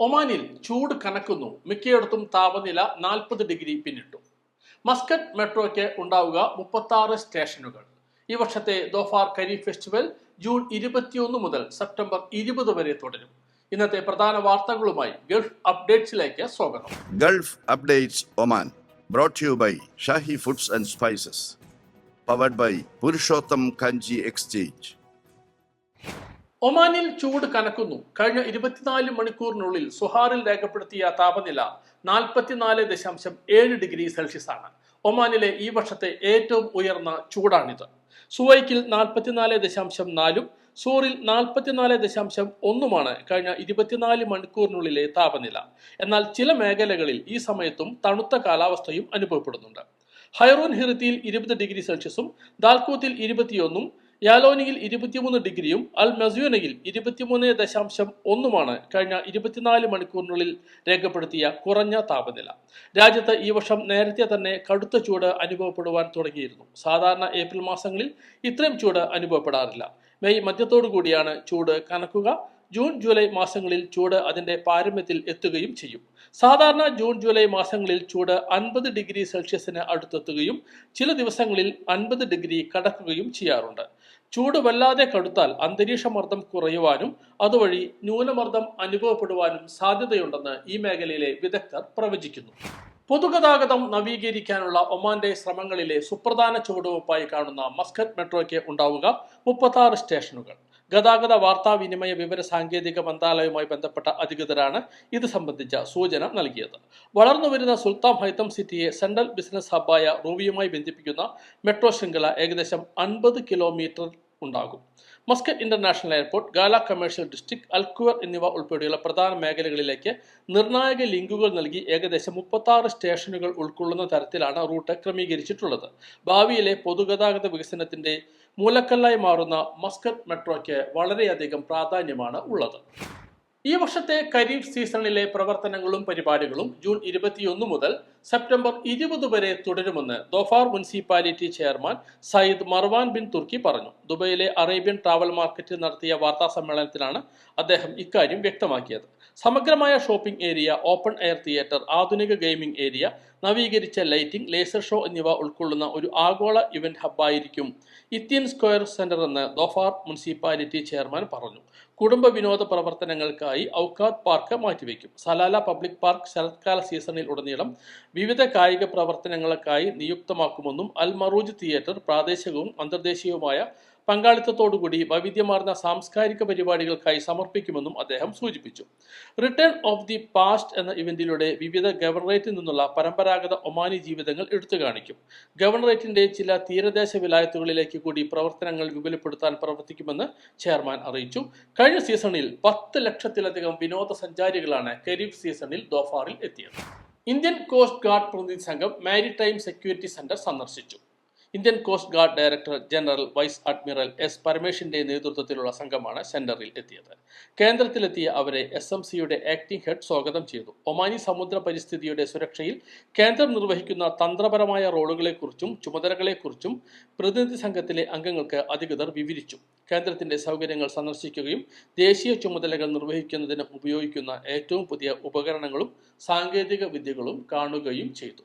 ഒമാനിൽ ചൂട് കനക്കുന്നു. മിക്കയിടത്തും താപനില നാൽപ്പത് ഡിഗ്രി പിന്നിട്ടു. മസ്കറ്റ് മെട്രോയ്ക്ക് ഉണ്ടാവുക മുപ്പത്തി സ്റ്റേഷനുകൾ. ഈ വർഷത്തെ ദോഫാർ കരി ഫെസ്റ്റിവൽ ജൂൺ ഇരുപത്തിയൊന്ന് മുതൽ സെപ്റ്റംബർ ഇരുപത് വരെ തുടരും. ഇന്നത്തെ പ്രധാന വാർത്തകളുമായി ഗൾഫ് അപ്ഡേറ്റ്സിലേക്ക് സ്വാഗതം. Gulf updates Oman brought to by by foods and spices. Powered by Purushottam Kanji exchange. ഒമാനിൽ ചൂട് കനക്കുന്നു. കഴിഞ്ഞ ഇരുപത്തിനാല് മണിക്കൂറിനുള്ളിൽ സുഹാറിൽ രേഖപ്പെടുത്തിയ താപനില നാൽപ്പത്തിനാല് ദശാംശം ഏഴ് ഡിഗ്രി സെൽഷ്യസ് ആണ്. ഒമാനിലെ ഈ വർഷത്തെ ഏറ്റവും ഉയർന്ന ചൂടാണിത്. സുവൈക്കിൽ നാൽപ്പത്തിനാല് ദശാംശം നാലും സൂറിൽ നാൽപ്പത്തിനാല് ദശാംശം ഒന്നുമാണ് കഴിഞ്ഞ ഇരുപത്തിനാല് മണിക്കൂറിനുള്ളിലെ താപനില. എന്നാൽ ചില മേഖലകളിൽ ഈ സമയത്തും തണുത്ത കാലാവസ്ഥയും അനുഭവപ്പെടുന്നുണ്ട്. ഹൈറൂൻ ഹിറുത്തിയിൽ ഇരുപത് ഡിഗ്രി സെൽഷ്യസും ദാൽക്കൂത്തിൽ ഇരുപത്തിയൊന്നും യാലോനിയിൽ ഇരുപത്തിമൂന്ന് ഡിഗ്രിയും അൽ മസൂനയിൽ ഇരുപത്തിമൂന്ന് ദശാംശം ഒന്നുമാണ് കഴിഞ്ഞ ഇരുപത്തിനാല് മണിക്കൂറിനുള്ളിൽ രേഖപ്പെടുത്തിയ കുറഞ്ഞ താപനില. രാജ്യത്ത് ഈ വർഷം നേരത്തെ തന്നെ കടുത്ത ചൂട് അനുഭവപ്പെടുവാൻ തുടങ്ങിയിരുന്നു. സാധാരണ ഏപ്രിൽ മാസങ്ങളിൽ ഇത്രയും ചൂട് അനുഭവപ്പെടാറില്ല. മെയ് മധ്യത്തോടു കൂടിയാണ് ചൂട് കനക്കുക. ജൂൺ ജൂലൈ മാസങ്ങളിൽ ചൂട് അതിന്റെ പാരമ്യത്തിൽ എത്തുകയും ചെയ്യും. സാധാരണ ജൂൺ ജൂലൈ മാസങ്ങളിൽ ചൂട് അൻപത് ഡിഗ്രി സെൽഷ്യസിന് അടുത്തെത്തുകയും ചില ദിവസങ്ങളിൽ അൻപത് ഡിഗ്രി കടക്കുകയും ചെയ്യാറുണ്ട്. ചൂട് വല്ലാതെ കടുത്താൽ അന്തരീക്ഷ മർദ്ദം കുറയുവാനും അതുവഴി ന്യൂനമർദ്ദം അനുഭവപ്പെടുവാനും സാധ്യതയുണ്ടെന്ന് ഈ മേഖലയിലെ വിദഗ്ധർ പ്രവചിക്കുന്നു. പൊതുഗതാഗതം നവീകരിക്കാനുള്ള ഒമാന്റെ ശ്രമങ്ങളിലെ സുപ്രധാന ചുവടുവയ്പായി കാണുന്ന മസ്കറ്റ് മെട്രോയ്ക്ക് ഉണ്ടാവുക മുപ്പത്തി സ്റ്റേഷനുകൾ. ഗതാഗത വാർത്താവിനിമയ വിവര സാങ്കേതിക മന്ത്രാലയവുമായി ബന്ധപ്പെട്ട അധികൃതരാണ് ഇത് സംബന്ധിച്ച സൂചന നൽകിയത്. വളർന്നുവരുന്ന സുൽത്താൻ ഹൈത്തം സിറ്റിയെ സെൻട്രൽ ബിസിനസ് ഹബ്ബായ റൂവിയുമായി ബന്ധിപ്പിക്കുന്ന മെട്രോ ശൃംഖല ഏകദേശം അൻപത് കിലോമീറ്റർ ഉണ്ടാകും. Muscat international airport Ghala commercial district അൽക്വർ എന്നിവ ഉൾപ്പെടെയുള്ള പ്രധാന മേഖലകളിലേക്ക് നിർണായക ലിങ്കുകൾ നൽകി ഏകദേശം മുപ്പത്തി സ്റ്റേഷനുകൾ ഉൾക്കൊള്ളുന്ന തരത്തിലാണ് റൂട്ട് ക്രമീകരിച്ചിട്ടുള്ളത്. ഭാവിയിലെ പൊതുഗതാഗത വികസനത്തിന്റെ മൂലക്കല്ലായി മാറുന്ന മസ്കറ്റ് മെട്രോയ്ക്ക് വളരെയധികം പ്രാധാന്യമാണ് ഉള്ളത്. ഈ വർഷത്തെ ഖരീഫ് സീസണിലെ പ്രവർത്തനങ്ങളും പരിപാടികളും ജൂൺ ഇരുപത്തിയൊന്ന് മുതൽ സെപ്റ്റംബർ ഇരുപത് വരെ തുടരുമെന്ന് Dhofar municipality chairman Sayyid Marwan bin Turki പറഞ്ഞു. ദുബൈയിലെ അറേബ്യൻ ട്രാവൽ മാർക്കറ്റിൽ നടത്തിയ വാർത്താ സമ്മേളനത്തിലാണ് അദ്ദേഹം ഇക്കാര്യം വ്യക്തമാക്കിയത്. സമഗ്രമായ shopping area open air theatre ആധുനിക ഗെയിമിംഗ് ഏരിയ നവീകരിച്ച ലൈറ്റിംഗ് ലേസർ ഷോ എന്നിവ ഉൾക്കൊള്ളുന്ന ഒരു ആഗോള ഇവന്റ് ഹബ്ബായിരിക്കും. ഇത്യൻ സ്ക്വയർ സെന്റർ എന്ന് ദോഫാർ മുനിസിപ്പാലിറ്റി ചെയർമാൻ പറഞ്ഞു. കുടുംബ വിനോദ പ്രവർത്തനങ്ങൾക്കായി ഔക്കാദ് പാർക്ക് മാറ്റിവെക്കും. സലാല പബ്ലിക് പാർക്ക് ശരത്കാല സീസണിൽ ഉടനീളം വിവിധ കായിക പ്രവർത്തനങ്ങൾക്കായി നിയുക്തമാക്കുമെന്നും അൽ മറൂജ് തിയേറ്റർ പ്രാദേശികവും അന്തർദേശീയവുമായ പങ്കാളിത്തത്തോടുകൂടി വൈവിധ്യമാർന്ന സാംസ്കാരിക പരിപാടികൾക്കായി സമർപ്പിക്കുമെന്നും അദ്ദേഹം സൂചിപ്പിച്ചു. റിട്ടേൺ ഓഫ് ദി പാസ്റ്റ് എന്ന ഇവന്റിലൂടെ വിവിധ ഗവർണറേറ്റിൽ നിന്നുള്ള പരമ്പരാഗത ഒമാനി ജീവിതങ്ങൾ എടുത്തു കാണിക്കും. ഗവർണറേറ്റിന്റെ ചില തീരദേശ വിലായത്തുകളിലേക്ക് കൂടി പ്രവർത്തനങ്ങൾ വിപുലപ്പെടുത്താൻ പ്രവർത്തിക്കുമെന്ന് ചെയർമാൻ അറിയിച്ചു. കഴിഞ്ഞ സീസണിൽ പത്ത് ലക്ഷത്തിലധികം വിനോദസഞ്ചാരികളാണ് കരീഫ് സീസണിൽ ദോഫാറിൽ എത്തിയത്. ഇന്ത്യൻ കോസ്റ്റ് ഗാർഡ് പ്രതിനിധി സംഘം മാരിടൈം സെക്യൂരിറ്റി സെന്റർ സന്ദർശിച്ചു. Indian coast guard director general vice admiral S പരമേഷിന്റെ നേതൃത്വത്തിലുള്ള സംഘമാണ് സെന്ററിൽ എത്തിയത് കേന്ദ്രത്തിലെത്തിയ അവരെ എസ് എം സിയുടെ ആക്ടിംഗ് ഹെഡ് സ്വാഗതം ചെയ്തു. ഒമാനി സമുദ്ര പരിസ്ഥിതിയുടെ സുരക്ഷയിൽ കേന്ദ്രം നിർവഹിക്കുന്ന തന്ത്രപരമായ റോളുകളെക്കുറിച്ചും ചുമതലകളെക്കുറിച്ചും പ്രതിനിധി സംഘത്തിലെ അംഗങ്ങൾക്ക് അധികൃതർ വിവരിച്ചു. കേന്ദ്രത്തിന്റെ സൗകര്യങ്ങൾ സന്ദർശിക്കുകയും ദേശീയ ചുമതലകൾ നിർവഹിക്കുന്നതിന് ഉപയോഗിക്കുന്ന ഏറ്റവും പുതിയ ഉപകരണങ്ങളും സാങ്കേതിക വിദ്യകളും കാണുകയും ചെയ്തു.